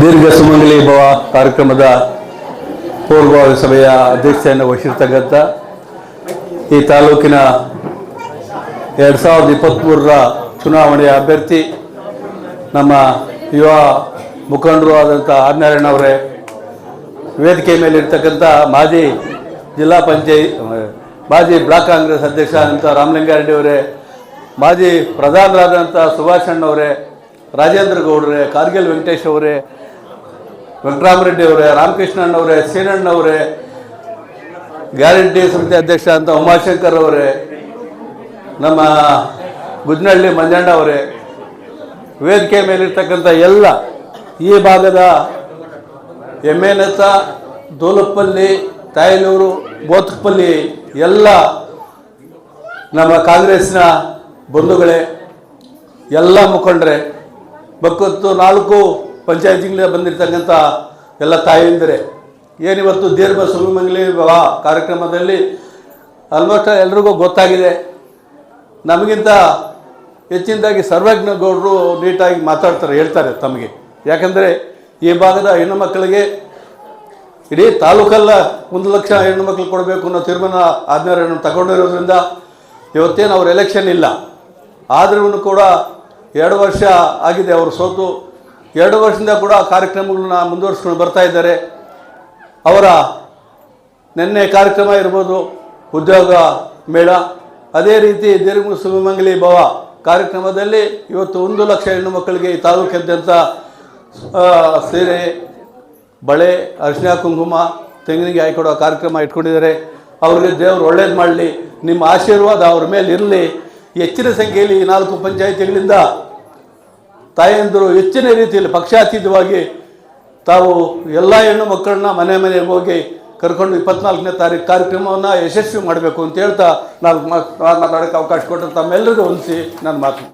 ದೀರ್ಘ ಸುಮಂಗಲಿ ಭವ ಕಾರ್ಯಕ್ರಮದ ಪೂರ್ವಭಾವಿ ಸಭೆಯ ಅಧ್ಯಕ್ಷತೆಯನ್ನು ವಹಿಸಿರ್ತಕ್ಕಂಥ ಈ ತಾಲೂಕಿನ ಎರಡು ಸಾವಿರದ ಇಪ್ಪತ್ತ್ಮೂರರ ಚುನಾವಣೆಯ ಅಭ್ಯರ್ಥಿ, ನಮ್ಮ ಯುವ ಮುಖಂಡರು ಆದಂಥ ಆರ್ನಾರಾಯಣ ಅವರೇ, ವೇದಿಕೆ ಮೇಲೆ ಇರ್ತಕ್ಕಂಥ ಮಾಜಿ ಜಿಲ್ಲಾ ಪಂಚಾಯತ್, ಮಾಜಿ ಬ್ಲಾಕ್ ಕಾಂಗ್ರೆಸ್ ಅಧ್ಯಕ್ಷ ಅಂತ ರಾಮಲಿಂಗಾರೆಡ್ಡಿ ಅವರೇ, ಮಾಜಿ ಪ್ರಧಾನರಾದಂಥ ಸುಭಾಷ್ ಅಣ್ಣವರೇ ರಾಜೇಂದ್ರ ಗೌಡ್ರೆ, ಕಾರ್ಗಿಲ್ ವೆಂಕಟೇಶ್ ಅವರೇ ವೆಂಕಟರಾಮರೆಡ್ಡಿ ಅವರೇ, ರಾಮಕೃಷ್ಣ ಅಣ್ಣವರೇ ಸೀನಣ್ಣವರೇ ಗ್ಯಾರಂಟಿ ಸಮಿತಿ ಅಧ್ಯಕ್ಷ ಅಂತ ಉಮಾಶಂಕರ್ ಅವರೇ, ನಮ್ಮ ಗುಜ್ನಹಳ್ಳಿ ಮಂಜಣ್ಣ ಅವರೇ, ವೇದಿಕೆ ಮೇಲಿರ್ತಕ್ಕಂಥ ಎಲ್ಲ ಈ ಭಾಗದ ಎಮ್ಮೆನತ್ತ ದೋಲಪ್ಪಲ್ಲಿ, ತಾಯಲೂರು, ಬೋತಪ್ಪಲ್ಲಿ ಎಲ್ಲ ನಮ್ಮ ಕಾಂಗ್ರೆಸ್ನ ಬಂಧುಗಳೇ, ಎಲ್ಲ ಮುಖಂಡರೆ ಬಕ್ಕತ್ತು ನಾಲ್ಕು ಪಂಚಾಯತಿಗಳಿಂದ ಬಂದಿರತಕ್ಕಂಥ ಎಲ್ಲ ತಾಯಂದಿರೇ, ಏನಿವತ್ತು ದೀರ್ಘ ಸುಮಂಗಲಿ ಕಾರ್ಯಕ್ರಮದಲ್ಲಿ ಆಲ್ಮೋಸ್ಟ್ ಎಲ್ರಿಗೂ ಗೊತ್ತಾಗಿದೆ. ನಮಗಿಂತ ಹೆಚ್ಚಿನದಾಗಿ ಸರ್ವಜ್ಞ ಗೌಡರು ನೀಟಾಗಿ ಮಾತಾಡ್ತಾರೆ, ಹೇಳ್ತಾರೆ ತಮಗೆ. ಯಾಕಂದರೆ ಈ ಭಾಗದ ಹೆಣ್ಣು ಮಕ್ಕಳಿಗೆ ಇಡೀ ತಾಲೂಕಲ್ಲ ಒಂದು ಲಕ್ಷ ಹೆಣ್ಣು ಮಕ್ಕಳು ಕೊಡಬೇಕು ಅನ್ನೋ ತೀರ್ಮಾನ ಆದ್ಮೇಲೆ ತಗೊಂಡಿರೋದ್ರಿಂದ ಇವತ್ತೇನು ಅವ್ರ ಎಲೆಕ್ಷನ್ ಇಲ್ಲ. ಆದ್ರೂ ಕೂಡ ಎರಡು ವರ್ಷ ಆಗಿದೆ ಅವರು ಸೋತು. ಎರಡು ವರ್ಷದಿಂದ ಕೂಡ ಕಾರ್ಯಕ್ರಮಗಳನ್ನ ಮುಂದುವರಿಸ್ಕೊಂಡು ಬರ್ತಾ ಇದ್ದಾರೆ. ಅವರ ನಿನ್ನೆ ಕಾರ್ಯಕ್ರಮ ಇರ್ಬೋದು, ಉದ್ಯೋಗ ಮೇಳ, ಅದೇ ರೀತಿ ದೀರ್ಘ ಸುಮಂಗಲಿ ಭವ ಕಾರ್ಯಕ್ರಮದಲ್ಲಿ ಇವತ್ತು ಒಂದು ಲಕ್ಷ ಹೆಣ್ಣು ಮಕ್ಕಳಿಗೆ ಈ ತಾಲೂಕಾದ್ಯಂತ ಸೀರೆ, ಬಳೆ, ಅರಿಶಿನ ಕುಂಕುಮ ತೆಂಗಿನಿಗೆ ಹಾಕೊಡೋ ಕಾರ್ಯಕ್ರಮ ಇಟ್ಕೊಂಡಿದ್ದಾರೆ. ಅವರಿಗೆ ದೇವರು ಒಳ್ಳೇದು ಮಾಡಲಿ. ನಿಮ್ಮ ಆಶೀರ್ವಾದ ಅವ್ರ ಮೇಲೆ ಇರಲಿ ಹೆಚ್ಚಿನ ಸಂಖ್ಯೆಯಲ್ಲಿ ನಾಲ್ಕು ಪಂಚಾಯಿತಿಗಳಿಂದ ತಾಯಂದಿರು ಹೆಚ್ಚಿನ ರೀತಿಯಲ್ಲಿ ಪಕ್ಷಾತೀತವಾಗಿ ತಾವು ಎಲ್ಲ ಹೆಣ್ಣು ಮಕ್ಕಳನ್ನ ಮನೆ ಮನೆಗೆ ಹೋಗಿ ಕರ್ಕೊಂಡು ಇಪ್ಪತ್ನಾಲ್ಕನೇ ತಾರೀಕು ಕಾರ್ಯಕ್ರಮವನ್ನು ಯಶಸ್ವಿ ಮಾಡಬೇಕು ಅಂತ ಹೇಳ್ತಾ ನಾನು ಮಾತಾಡೋಕ್ಕೆ ಅವಕಾಶ ಕೊಟ್ಟರೆ ತಮ್ಮೆಲ್ಲರಿಗೂ ಹೊಂದಿಸಿ ನಾನು ಮಾತು